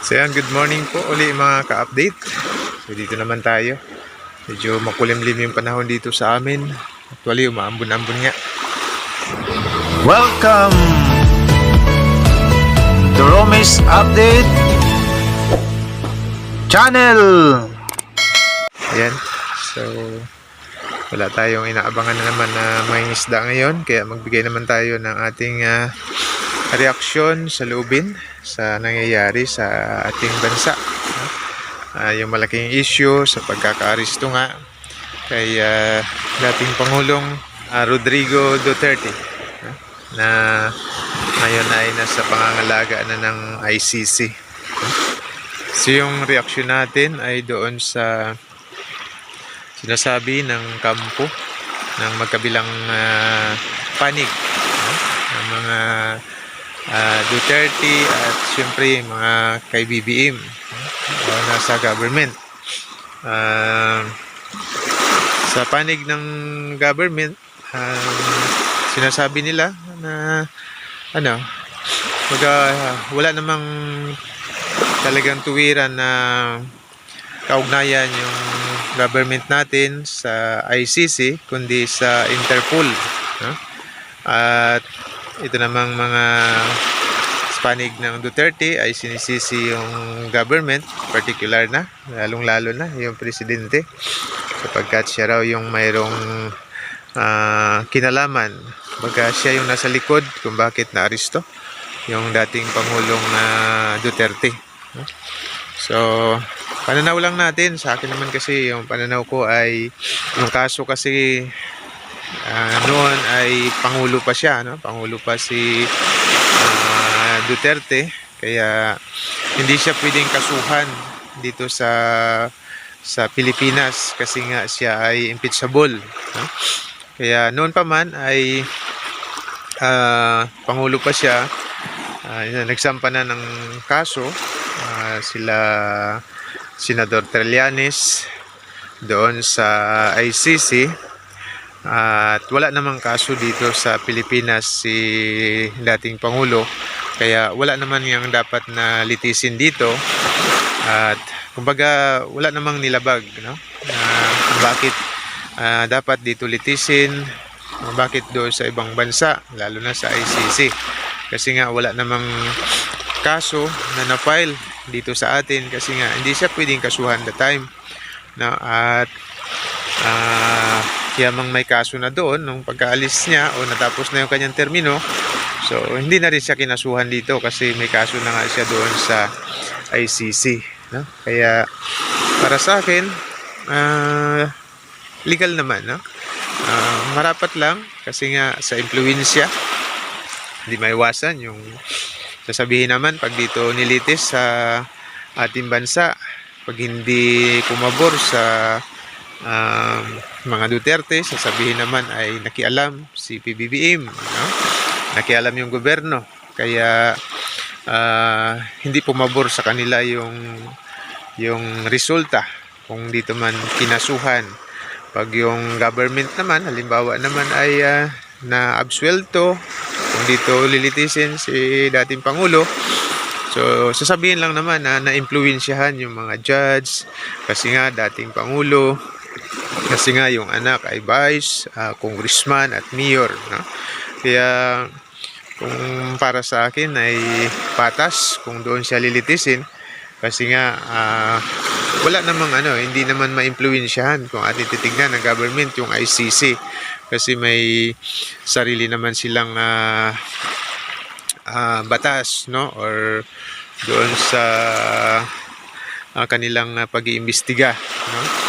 So yan, good morning po uli mga ka-update. So dito naman tayo. Medyo makulimlim yung panahon dito sa amin. Actually, umaambon-ambon nga. Welcome to Romis Update Channel. Ayan. So, wala tayong inaabangan na naman na may isda ngayon. Kaya magbigay naman tayo ng ating ah, reaksyon sa lubin sa nangyayari sa ating bansa. Ah, yung malaking issue sa pagkakaaristo nga kay ah, dating Pangulong ah, Rodrigo Duterte no? na ngayon ay nasa pangangalaga na ng ICC. So yung reaksyon natin ay doon sa sinasabi ng kampo ng magkabilang ah, panig no? ng mga ah, Duterte at syempre mga kay BBM o nasa government Ah, sa panig ng government um, sinasabi nila na ano baga, wala namang talagang tuwiran na kaugnayan yung government natin sa ICC kundi sa Interpol no? at ito namang mga panig ng Duterte ay sinisisi yung government particular na lalong lalo na yung presidente. Sapagkat siya raw yung mayroong ah, kinalaman. Baga siya yung nasa likod kung bakit na-aristo yung dating Pangulong na Duterte. So pananaw lang natin. Sa akin naman kasi yung pananaw ko ay yung kaso kasi ah, noon ay Pangulo pa siya no? Pangulo pa si ah, Duterte kaya hindi siya pwedeng kasuhan dito sa sa Pilipinas kasi nga siya ay impeachable no? kaya noon pa man ay ah, Pangulo pa siya yun, nagsampa na ng kaso ah, sila Senador Trillanes doon sa ICC at wala namang kaso dito sa Pilipinas si dating Pangulo. Kaya wala naman yung dapat na litisin dito. At kumbaga wala namang nilabag no? Kung bakit ah, dapat dito litisin? Bakit doon sa ibang bansa lalo na sa ICC kasi nga wala namang kaso na na-file dito sa atin. Kasi nga hindi siya pwedeng kasuhan the time no? At ah yamang may kaso na doon nung pagkaalis niya o natapos na yung kanyang termino. So hindi na rin siya kinasuhan dito kasi may kaso na nga siya doon sa ICC no? Kaya para sa akin ah, legal naman no? Ah, marapat lang kasi nga sa impluensya hindi maiwasan yung sasabihin naman pag dito nilitis sa ating bansa pag hindi pumabor sa um, mga Duterte sasabihin naman ay nakialam si PBBM no? nakialam yung gobyerno. Kaya ah, hindi pumabor sa kanila yung yung resulta kung dito man kinasuhan. Pag yung government naman halimbawa naman ay ah, na absuelto kung dito lilitisin si dating pangulo so sasabihin lang naman na na-impluensyahan yung mga judge. Kasi nga dating pangulo kasi nga yung anak ay vice, ah, congressman at mayor no? kaya kung para sa akin ay patas kung doon siya lilitisin kasi nga ah, wala namang ano, hindi naman ma-impluensyahan kung ating titignan ng government yung ICC kasi may sarili naman silang ah, ah, batas no? Or doon sa ah, kanilang ah, pag-iimbestiga no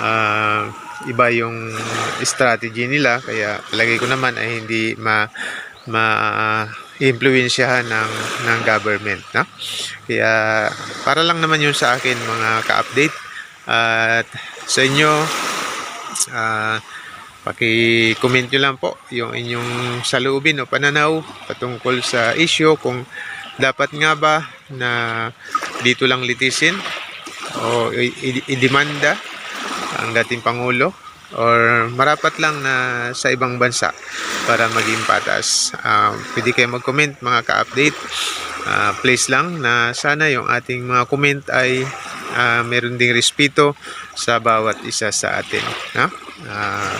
Ah, iba yung strategy nila kaya palagay ko naman ay hindi ma ma impluwensyahan ng ng government no kaya para lang naman yun sa akin mga ka-update at sa inyo ah paki-comment nyo lang po yung inyong saloobin o pananaw patungkol sa issue kung dapat nga ba na dito lang litisin o idemanda ang dating Pangulo or marapat lang na sa ibang bansa para maging patas. Um, pwede kayo mag-comment mga ka-update ah, place lang na sana yung ating mga comment ay ah, meron ding respeto sa bawat isa sa atin. No? Ah,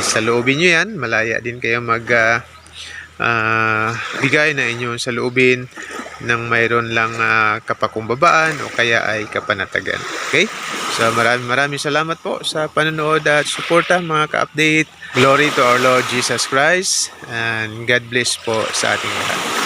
sa loobin nyo yan, malaya din kayo mag ah, ah, bigay na inyong saloobin ng mayroon lang ah, kapakumbabaan o kaya ay kapanatagan. Okay? So maraming maraming salamat po sa panonood at suporta mga ka-update. Glory to our Lord Jesus Christ and God bless po sa ating lahat.